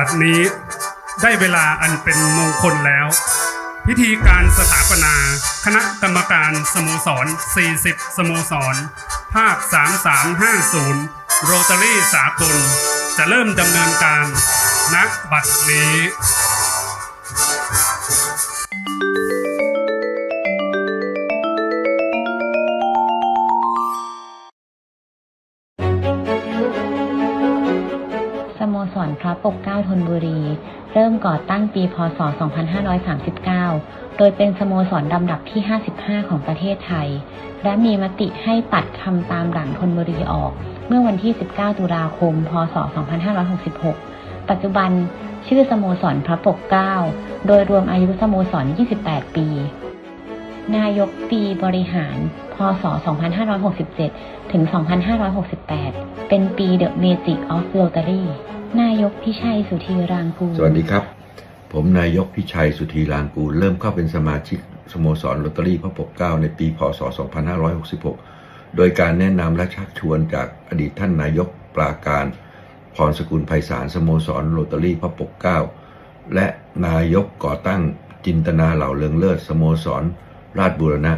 บัดนี้ได้เวลาอันเป็นมงคลแล้ว พิธีการสถาปนา คณะกรรมการสโมสร 40 สโมสร ภาค 3350 โรตารี่สากล จะเริ่มดำเนินการณบัดนี้ ปกเก้าธนบุรี เริ่มก่อตั้งปีพศ 2539 โดยเป็นสโมสรลำดับที่ 55 ของประเทศไทย และมีมติให้ตัดคำตามหลังธนบุรีออก เมื่อวันที่ 19 ตุลาคม พศ 2566 ปัจจุบันชื่อสโมสรพระปกเก้า โดยรวมอายุสโมสร 28 ปี นายกปีบริหาร พศ 2567 ถึง 2568 เป็นปี The Magic of Rotary นายกพิชัยสุธีรางกูล สวัสดีครับ ผมนายกพิชัยสุธีรางกูล เริ่มเข้าเป็นสมาชิกสโมสรลอตเตอรี่พระปกเก้าในปีพศ 2566 โดยการแนะนำและชักชวนจากอดีตท่านนายกปราการพรสกุลไพศาลสโมสรลอตเตอรี่พระปกเก้าและนายกก่อตั้งจินตนาเหล่าเลืองเลิศสโมสร ราชบูรณะ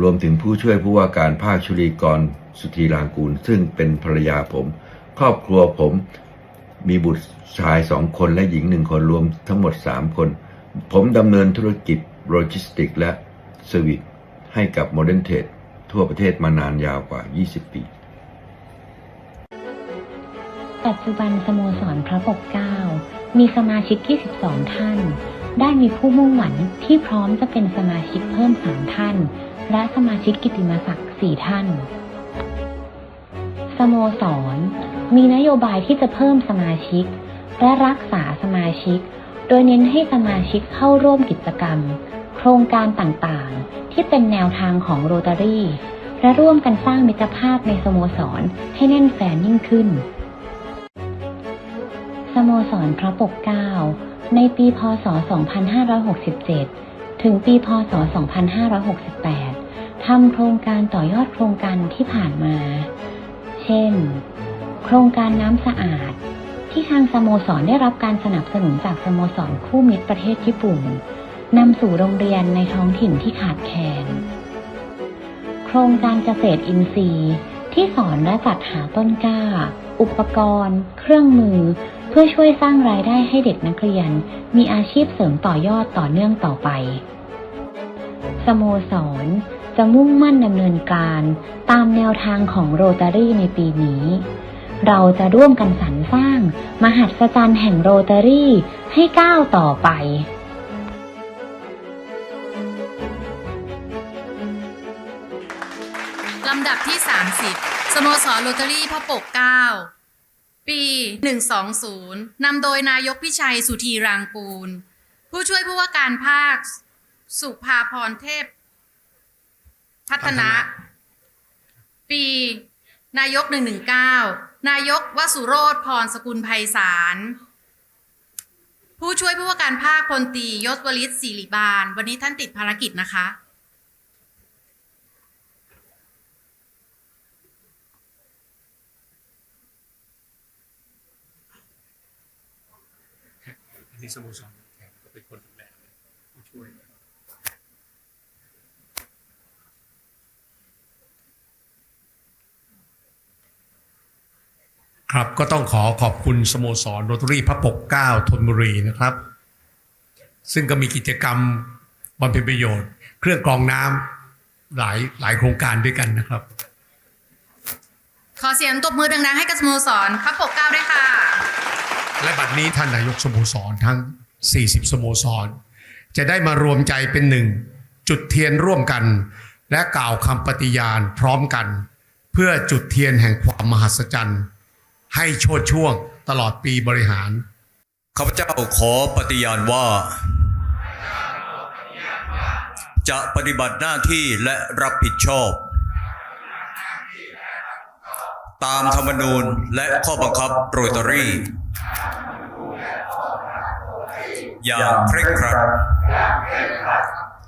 รวมถึงผู้ช่วยผู้ว่าการภาคชุลีกรสุธีรางกูล ซึ่งเป็นภรรยาผม ครอบครัวผมมีบุตรชายสองคนและหญิงหนึ่งคนรวมทั้งหมดสามคน ผมดำเนินธุรกิจโลจิสติกและเซอร์วิสให้กับโมเดิร์นเทรดทั่วประเทศมานานยาวกว่า 20 ปี ปัจจุบันสโมสรพระปกเกล้ามีสมาชิก 22 ท่าน ได้มีผู้มุ่งหวังที่พร้อมจะเป็นสมาชิกเพิ่ม 3 ท่าน และสมาชิกกิตติมศักดิ์ 4 ท่าน สโมสร มีนโยบายที่จะเพิ่มสมาชิก และรักษาสมาชิก โดยเน้นให้สมาชิกเข้าร่วมกิจกรรม โครงการต่างๆ ที่เป็นแนวทางของโรตารี่ และร่วมกันสร้างมิตรภาพในสโมสรให้แน่นแฟนยิ่งขึ้น สโมสรพระปกเกล้าในปีพศ 2567 ถึงปีพศ 2568ทำโครงการต่อยอดโครงการที่ผ่านมา เช่น โครงการน้ำสะอาด ที่ทางสโมสรได้รับการสนับสนุนจากสโมสรคู่มิตรประเทศญี่ปุ่นนำสู่โรงเรียนในท้องถิ่นที่ขาดแคลน โครงการเกษตรอินทรีย์ ที่สอนและจัดหาต้นกล้า อุปกรณ์ เครื่องมือ เพื่อช่วยสร้างรายได้ให้เด็กนักเรียน มีอาชีพเสริมต่อยอดต่อเนื่องต่อไป สโมสรจะมุ่งมั่นดำเนินการ ตามแนวทางของโรตารี่ในปีนี้ เราจะร่วมกันสรรสร้าง มหัศจรรย์แห่งโรตารี่ให้ก้าวต่อไปลำดับที่ 30 สโมสรโรตารี่พระปกเกล้าปี 120 นำโดยนายกพิชัยสุธีรางกูล ผู้ช่วยผู้ว่าการภาค สุภาพรเทพ พัฒนะ ปี นายก 119 นายกวสุโรธพรสกุลไพศาล ผู้ช่วยผู้ว่าการภาคพลตียศวลิศศิริบาล วันนี้ท่านติดภารกิจนะคะ อันนี้สโมสรแข่งก็เป็นคนดูแลผู้ช่วย ครับก็ต้องขอขอบคุณสโมสรโรตารี่พระปกเกล้าธนบุรีนะครับ ซึ่งก็มีกิจกรรมบำเพ็ญประโยชน์ เครื่องกรองน้ำหลายหลายโครงการด้วยกันนะครับ ขอเสียงตบมือดังๆให้กับสโมสรพระปกเกล้าด้วยค่ะ และบัดนี้ท่านนายกสโมสรทั้ง 40 สโมสร จะได้มารวมใจเป็นหนึ่ง จุดเทียนร่วมกัน และกล่าวคำปฏิญาณพร้อมกัน เพื่อจุดเทียนแห่งความมหัศจรรย์ ให้โชดช่วงตลอดปีบริหารข้าพเจ้าขอปฏิญาณว่า จะปฏิบัติหน้าที่และรับผิดชอบ ตามธรรมนูญและข้อบังคับโรตารี่อย่างเคร่งครัด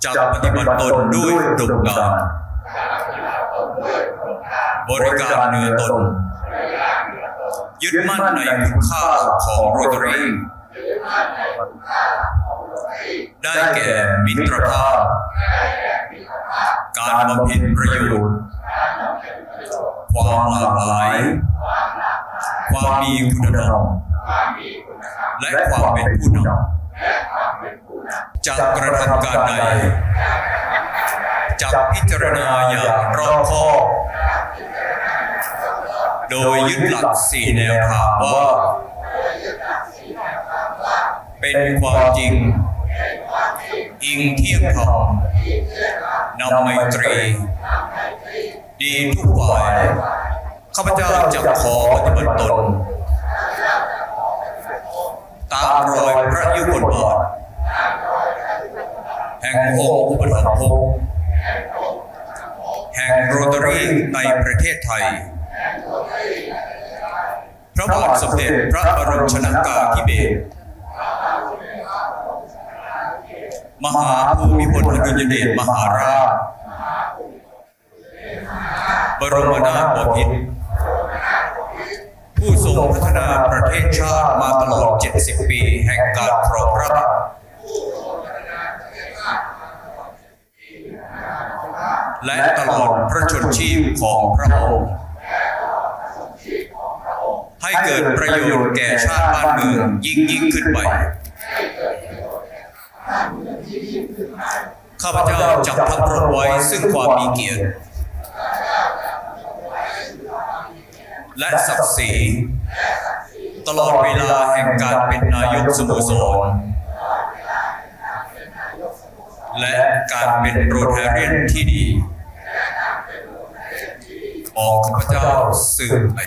จะปฏิบัติตนด้วยดมดานบริการเนื้อตน ยึดมั่นในคุณค่าของโรตารีได้แก่มิตรภาพ การบำเพ็ญประโยชน์ ความหลากหลาย ความมีคุณธรรม และความเป็นผู้นำจะกระทำการใดจะพิจารณาอย่างรอบคอบ โดยยึดหลักสี่แนวทางว่า เป็นความจริง อิงเที่ยงธรรมนำไมตรี ดีทุกฝ่ายข้าพเจ้าจะขอปฏิบัติตน ตามรอยพระยุคลบาทแห่งองค์อุปถัมภกแห่งโรตารีในประเทศไทย พระบาทสมเด็จพระบรมชนากาธิเบศรมหาภูมิพลอดุลยเดชมหาราช บรมนาถบพิตรผู้ทรงพัฒนาประเทศชาติมาตลอด 70 ปีแห่งการครองราชและตลอดพระชนชีพของพระองค์ ให้เกิดประโยชน์แก่ชาติบ้านเมืองยิ่งยิ่งขึ้นไป ข้าพเจ้าจะพักรบไว้ซึ่งความมีเกียรติ และศักดิ์ศรีตลอดเวลาแห่งการเป็นนายกสโมสร และการเป็นโรแทเรียนที่ดีของข้าพเจ้าสืบไป